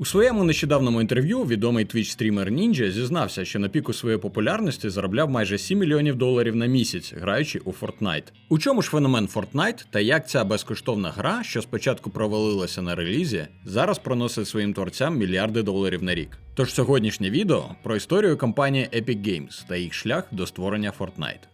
У своєму нещодавному інтерв'ю відомий твіч-стрімер Ninja зізнався, що на піку своєї популярності заробляв майже 7 мільйонів доларів на місяць, граючи у Fortnite. У чому ж феномен Fortnite та як ця безкоштовна гра, що спочатку провалилася на релізі, зараз проносить своїм творцям мільярди доларів на рік. Тож сьогоднішнє відео про історію компанії Epic Games та їх шлях до створення Fortnite.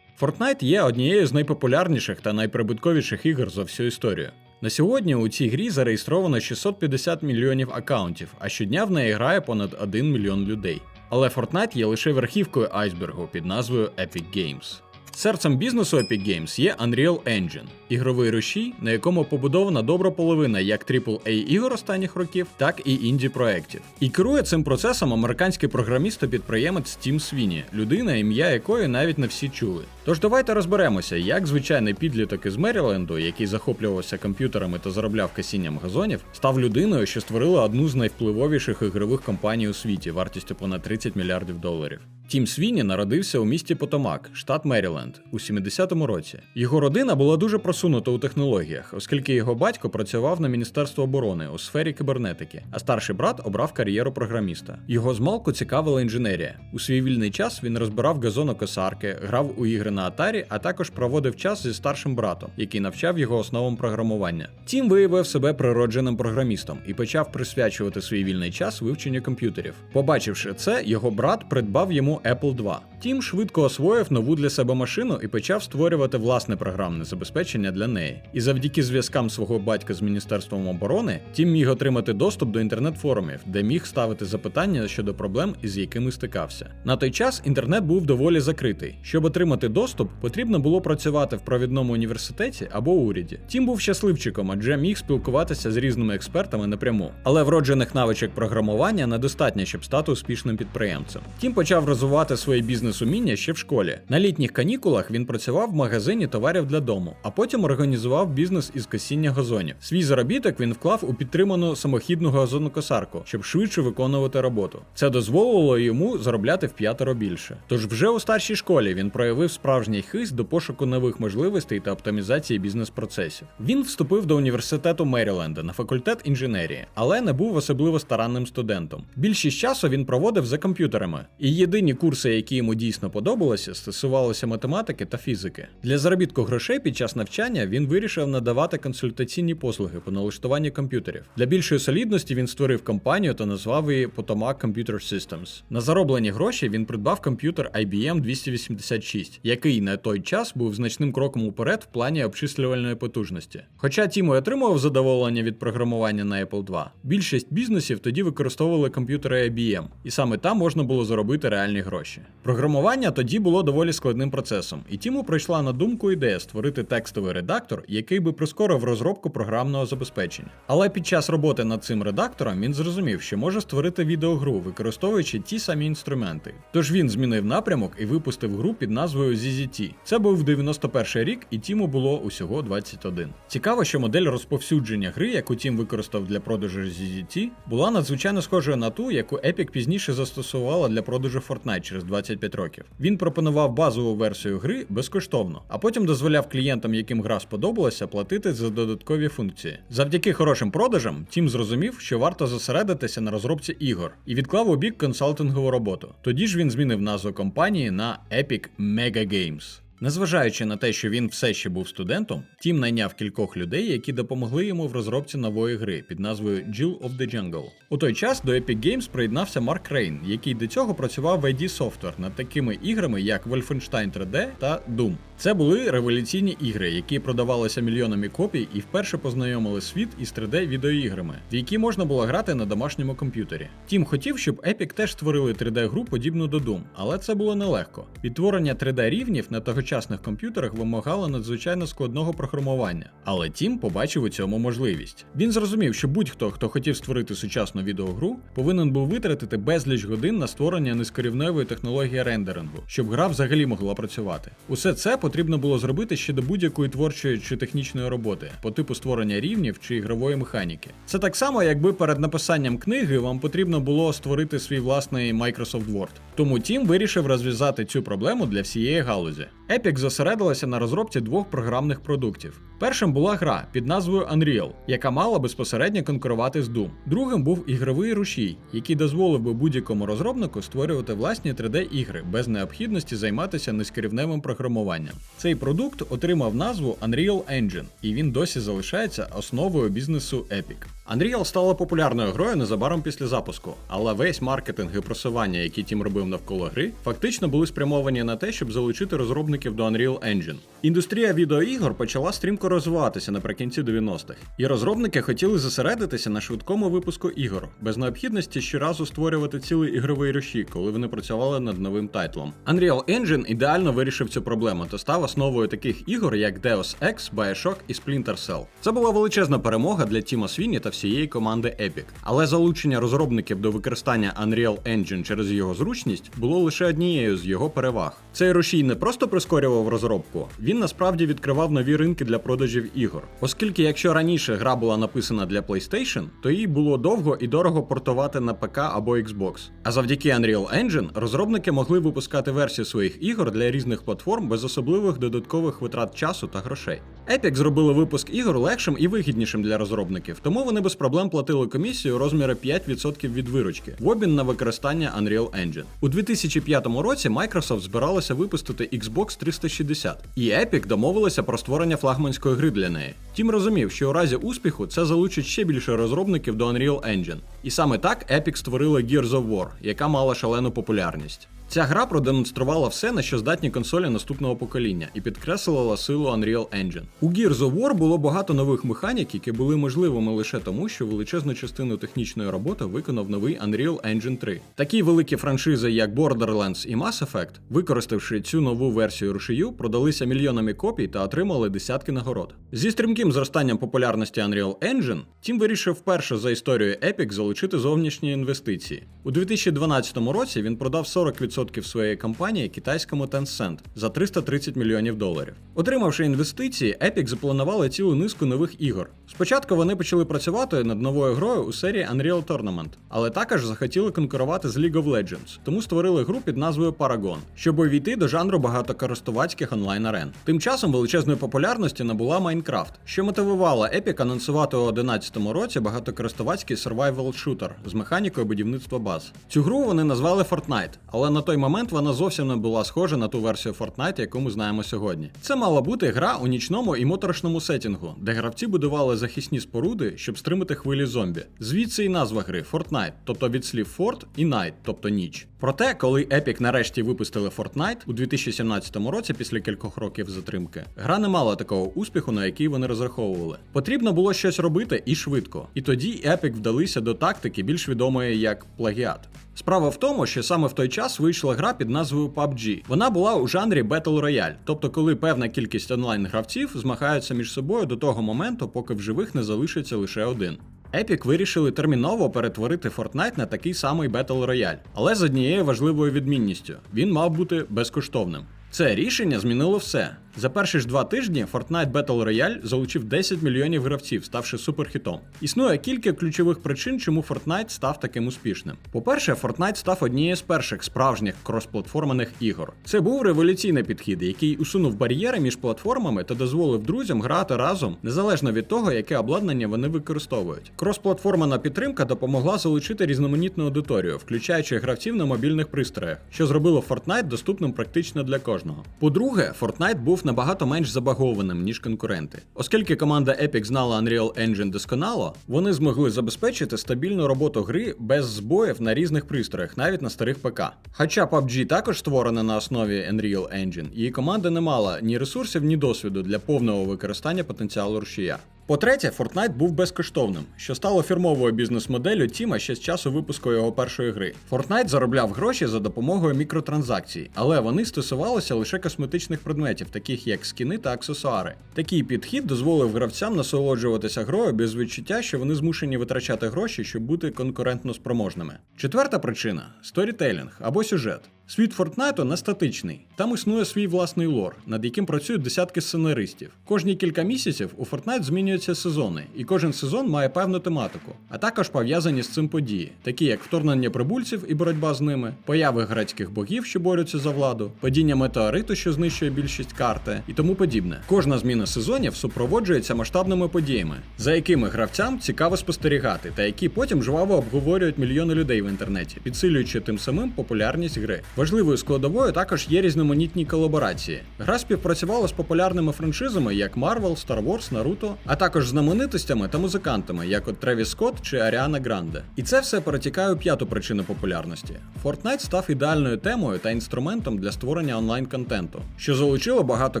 Fortnite є однією з найпопулярніших та найприбутковіших ігор за всю історію. На сьогодні у цій грі зареєстровано 650 мільйонів аккаунтів, а щодня в неї грає понад 1 мільйон людей. Але Fortnite є лише верхівкою айсбергу під назвою Epic Games. Серцем бізнесу Epic Games є Unreal Engine, ігровий рушій, на якому побудована добра половина як AAA ігор останніх років, так і інді проєктів. І керує цим процесом американський програміст підприємець Тім Свіні, людина, ім'я якої навіть не всі чули. Тож давайте розберемося, як звичайний підліток із Меріленду, який захоплювався комп'ютерами та заробляв касінням газонів, став людиною, що створила одну з найвпливовіших ігрових компаній у світі вартістю понад 30 мільярдів доларів. Тім Свіні народився у місті Потомак, штат Меріленд, у 70-му році. Його родина була дуже просунута у технологіях, оскільки його батько працював на Міністерство оборони у сфері кібернетики, а старший брат обрав кар'єру програміста. Його змалку цікавила інженерія. У свій вільний час він розбирав газонокосарки, грав у ігри на Атарі, а також проводив час зі старшим братом, який навчав його основам програмування. Тім виявив себе природженим програмістом і почав присвячувати свій вільний час вивченню комп'ютерів. Побачивши це, його брат придбав йому Apple II. Тім швидко освоїв нову для себе машину і почав створювати власне програмне забезпечення для неї. І завдяки зв'язкам свого батька з Міністерством оборони, Тім міг отримати доступ до інтернет-форумів, де міг ставити запитання щодо проблем, із якими стикався. На той час інтернет був доволі закритий. Щоб отримати доступ, потрібно було працювати в провідному університеті або уряді. Тім був щасливчиком, адже міг спілкуватися з різними експертами напряму. Але вроджених навичок програмування недостатньо, щоб стати успішним підприємцем. Тім почав розвивати свої бізнес-уміння ще в школі. На літніх канікулах він працював в магазині товарів для дому, а потім організував бізнес із косіння газонів. Свій заробіток він вклав у підтриману самохідну газонокосарку, щоб швидше виконувати роботу. Це дозволило йому заробляти в п'ятеро більше. Тож вже у старшій школі він проявив справжній хист до пошуку нових можливостей та оптимізації бізнес-процесів. Він вступив до університету Меріленда на факультет інженерії, але не був особливо старанним студентом. Більшість часу він проводив за комп'ютерами, і єдині курси, які йому дійсно подобалися, стосувалися математики та фізики. Для заробітку грошей під час навчання він вирішив надавати консультаційні послуги по налаштуванню комп'ютерів. Для більшої солідності він створив компанію та назвав її Potomac Computer Systems. На зароблені гроші він придбав комп'ютер IBM 286, який на той час був значним кроком уперед в плані обчислювальної потужності. Хоча Тімо отримував задоволення від програмування на Apple II, більшість бізнесів тоді використовували комп'ютери IBM, і саме там можна було заробити реальні гроші. Програмування тоді було доволі складним процесом, і Тіму прийшла на думку ідея створити текстовий редактор, який би прискорив розробку програмного забезпечення. Але під час роботи над цим редактором він зрозумів, що може створити відеогру, використовуючи ті самі інструменти. Тож він змінив напрямок і випустив гру під назвою ZZT. Це був 91 рік, і Тіму було усього 21. Цікаво, що модель розповсюдження гри, яку Тім використав для продажу ZZT, була надзвичайно схожою на ту, яку Epic пізніше застосувала для продажу Fortnite через 25 років. Він пропонував базову версію гри безкоштовно, а потім дозволяв клієнтам, яким гра сподобалася, платити за додаткові функції. Завдяки хорошим продажам, Тім зрозумів, що варто зосередитися на розробці ігор і відклав у бік консалтингову роботу. Тоді ж він змінив назву компанії на Epic Mega Games. Незважаючи на те, що він все ще був студентом, Тім найняв кількох людей, які допомогли йому в розробці нової гри під назвою Jill of the Jungle. У той час до Epic Games приєднався Марк Рейн, який до цього працював в ID Software над такими іграми, як Wolfenstein 3D та Doom. Це були революційні ігри, які продавалися мільйонами копій і вперше познайомили світ із 3D-відеоіграми, в які можна було грати на домашньому комп'ютері. Тім хотів, щоб Epic теж створили 3D-гру подібну до Doom, але це було нелегко. Відтворення 3D-рівнів на тогочасних комп'ютерах вимагало надзвичайно складного програмування. Але Тім побачив у цьому можливість. Він зрозумів, що будь-хто, хто хотів створити сучасну відеогру, повинен був витратити безліч годин на створення низькорівневої технології рендерингу, щоб гра взагалі могла працювати. Усе це потрібно було зробити ще до будь-якої творчої чи технічної роботи, по типу створення рівнів чи ігрової механіки. Це так само, якби перед написанням книги вам потрібно було створити свій власний Microsoft Word. Тому Тім вирішив розв'язати цю проблему для всієї галузі. Epic зосередилася на розробці двох програмних продуктів: Першим була гра під назвою Unreal, яка мала безпосередньо конкурувати з Doom. Другим був ігровий рушій, який дозволив би будь-якому розробнику створювати власні 3D-ігри без необхідності займатися низькорівневим програмуванням. Цей продукт отримав назву Unreal Engine, і він досі залишається основою бізнесу Epic. Unreal стала популярною грою незабаром після запуску, але весь маркетинг і просування, які тім робив навколо гри, фактично були спрямовані на те, щоб залучити розробників до Unreal Engine. Індустрія відеоігор почала стрімко розвиватися наприкінці 90-х, і розробники хотіли зосередитися на швидкому випуску ігор, без необхідності щоразу створювати цілий ігровий рушій, коли вони працювали над новим тайтлом. Unreal Engine ідеально вирішив цю проблему та став основою таких ігор, як Deus Ex, Bioshock і Splinter Cell. Це була величезна перемога для Тіма Свіні та всієї команди Epic. Але залучення розробників до використання Unreal Engine через його зручність було лише однією з його переваг. Цей рушій не просто прискорював розробку, він насправді відкривав нові ринки для продажів ігор. Оскільки, якщо раніше гра була написана для PlayStation, то їй було довго і дорого портувати на ПК або Xbox. А завдяки Unreal Engine розробники могли випускати версії своїх ігор для різних платформ без особливих додаткових витрат часу та грошей. Epic зробили випуск ігор легшим і вигіднішим для розробників, тому вони без проблем платили комісію у розмірі 5% від виручки в обмін на використання Unreal Engine. У 2005 році Microsoft збиралася випустити Xbox 360, і Epic домовилися про створення флагманської гри для неї. Тім розумів, що у разі успіху це залучить ще більше розробників до Unreal Engine. І саме так Epic створила Gears of War, яка мала шалену популярність. Ця гра продемонструвала все, на що здатні консолі наступного покоління, і підкреслила силу Unreal Engine. У Gears of War було багато нових механік, які були можливими лише тому, що величезну частину технічної роботи виконав новий Unreal Engine 3. Такі великі франшизи, як Borderlands і Mass Effect, використавши цю нову версію рушію, продалися мільйонами копій та отримали десятки нагород. Зі стрімким зростанням популярності Unreal Engine, Тім вирішив вперше за історією Epic залучити зовнішні інвестиції. У 2012 році він продав 40% своєї компанії китайському Tencent за 330 мільйонів доларів. Отримавши інвестиції, Epic запланували цілу низку нових ігор. Спочатку вони почали працювати над новою грою у серії Unreal Tournament, але також захотіли конкурувати з League of Legends, тому створили гру під назвою Paragon, щоб увійти до жанру багатокористувацьких онлайн-арен. Тим часом величезної популярності набула Minecraft, що мотивувала Epic анонсувати у 2011 році багатокористувацький survival шутер з механікою будівництва баз. Цю гру вони назвали Fortnite, але на той момент вона зовсім не була схожа на ту версію Fortnite, яку ми знаємо сьогодні. Це мала бути гра у нічному і моторошному сетінгу, де гравці будували захисні споруди, щоб стримати хвилі зомбі. Звідси і назва гри Fortnite, тобто від слів Fort і Night, тобто ніч. Проте, коли Epic нарешті випустили Fortnite у 2017 році, після кількох років затримки, гра не мала такого успіху, на який вони розраховували. Потрібно було щось робити і швидко. І тоді Epic вдалися до тактики, більш відомої як плагіат. Справа в тому, що саме в той час вийшла гра під назвою PUBG. Вона була у жанрі Battle Royale, тобто коли певна кількість онлайн-гравців змагаються між собою до того моменту, поки в живих не залишиться лише один. Epic вирішили терміново перетворити Fortnite на такий самий Battle Royale, але з однією важливою відмінністю: він мав бути безкоштовним. Це рішення змінило все. За перші ж два тижні Fortnite Battle Royale залучив 10 мільйонів гравців, ставши суперхітом. Існує кілька ключових причин, чому Fortnite став таким успішним. По-перше, Fortnite став однією з перших справжніх кросплатформених ігор. Це був революційний підхід, який усунув бар'єри між платформами та дозволив друзям грати разом, незалежно від того, яке обладнання вони використовують. Кросплатформена підтримка допомогла залучити різноманітну аудиторію, включаючи гравців на мобільних пристроях, що зробило Fortnite доступним практично для кожного. По-друге, Fortnite був набагато менш забагованим, ніж конкуренти. Оскільки команда Epic знала Unreal Engine досконало, вони змогли забезпечити стабільну роботу гри без збоїв на різних пристроях, навіть на старих ПК. Хоча PUBG також створена на основі Unreal Engine, її команда не мала ні ресурсів, ні досвіду для повного використання потенціалу рушія. По-третє, Fortnite був безкоштовним, що стало фірмовою бізнес-моделлю Тіма ще з часу випуску його першої гри. Fortnite заробляв гроші за допомогою мікротранзакцій, але вони стосувалися лише косметичних предметів, таких як скіни та аксесуари. Такий підхід дозволив гравцям насолоджуватися грою без відчуття, що вони змушені витрачати гроші, щоб бути конкурентно спроможними. Четверта причина сторітелінг або сюжет. Світ Фортнайту не статичний. там існує свій власний лор, над яким працюють десятки сценаристів. Кожні кілька місяців у Fortnite змінюються сезони, і кожен сезон має певну тематику, а також пов'язані з цим події, такі як вторгнення прибульців і боротьба з ними, появи грецьких богів, що борються за владу, падіння метеориту, що знищує більшість карти, і тому подібне. Кожна зміна сезонів супроводжується масштабними подіями, за якими гравцям цікаво спостерігати, та які потім жваво обговорюють мільйони людей в інтернеті, підсилюючи тим самим популярність гри. Важливою складовою також є різноманітні колаборації. Гра співпрацювала з популярними франшизами, як Marvel, Star Wars, Naruto, а також знаменитостями та музикантами, як от Тревіс Скотт чи Аріана Гранде. І це все перетікає у п'яту причину популярності. Fortnite став ідеальною темою та інструментом для створення онлайн-контенту, що залучило багато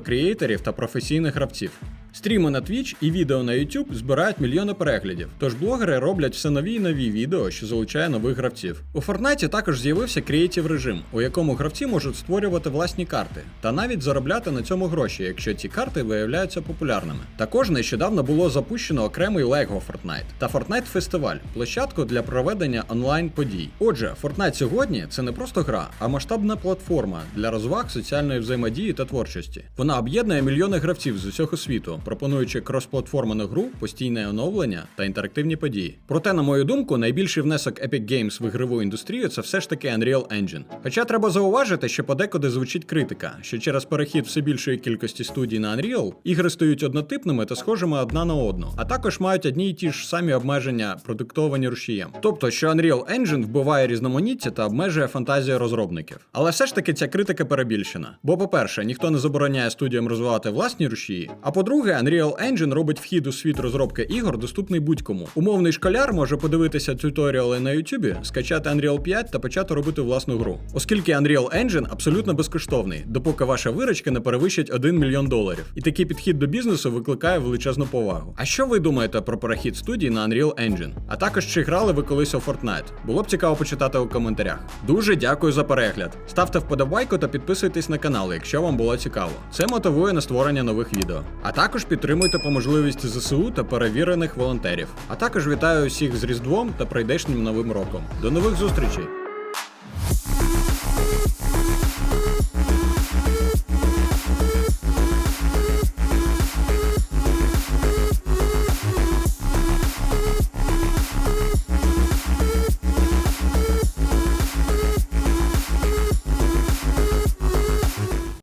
креаторів та професійних гравців. Стріми на Twitch і відео на YouTube збирають мільйони переглядів, тож блогери роблять все нові і нові відео, що залучає нових гравців. У Fortnite також з'явився креатив режим, у якому гравці можуть створювати власні карти та навіть заробляти на цьому гроші, якщо ці карти виявляються популярними. Також нещодавно було запущено окремий LEGO Fortnite та Fortnite Фестиваль, площадку для проведення онлайн подій. Отже, Fortnite сьогодні це не просто гра, а масштабна платформа для розваг, соціальної взаємодії та творчості. Вона об'єднує мільйони гравців з усього світу, пропонуючи кросплатформену гру, постійне оновлення та інтерактивні події. Проте, на мою думку, найбільший внесок Epic Games в ігрову індустрію це все ж таки Unreal Engine. Хоча треба зауважити, що подекуди звучить критика, що через перехід все більшої кількості студій на Unreal ігри стають однотипними та схожими одна на одну, а також мають одні й ті ж самі обмеження, продиктовані рушієм. Тобто, що Unreal Engine вбиває різноманіття та обмежує фантазію розробників. Але все ж таки ця критика перебільшена. Бо, по-перше, ніхто не забороняє студіям розвивати власні рушії. А по-друге, Unreal Engine робить вхід у світ розробки ігор доступний будь-кому. Умовний школяр може подивитися туторіали на YouTube, скачати Unreal 5 та почати робити власну гру. Оскільки Unreal Engine абсолютно безкоштовний, допоки ваша виручка не перевищить 1 мільйон доларів. І такий підхід до бізнесу викликає величезну повагу. А що ви думаєте про перехід студії на Unreal Engine? А також чи грали ви колись у Fortnite? Було б цікаво почитати у коментарях. Дуже дякую за перегляд. Ставте вподобайку та підписуйтесь на канал, якщо вам було цікаво. Це мотивує на створення нових відео. А також підтримуйте по можливості ЗСУ та перевірених волонтерів. А також вітаю усіх з Різдвом та прийдешнім новим роком. До нових зустрічей!